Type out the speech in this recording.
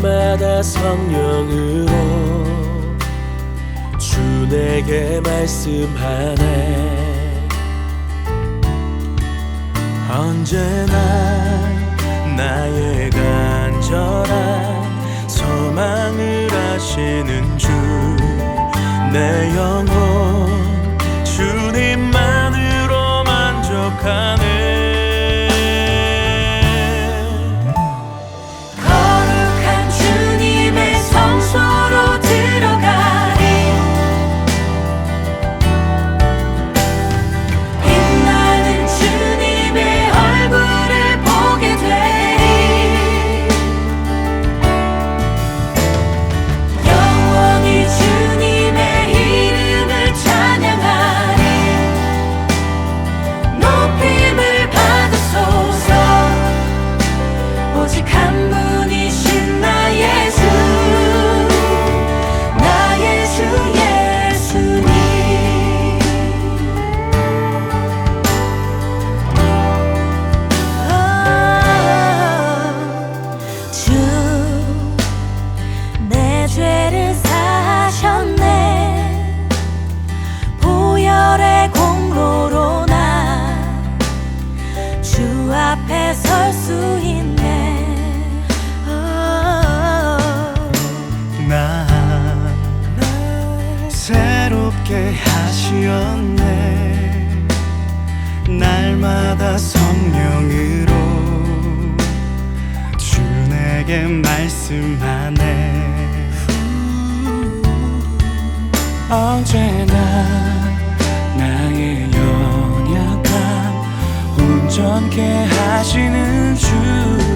날마다 성령으로 주 내게 말씀하네. 언제나 나의 간절한 소망을 아시는 주 내 영혼 새롭게 하시었네. 날마다 성령으로 주 내게 말씀하네. 언제나 나의 연약함 온전케 하시는 주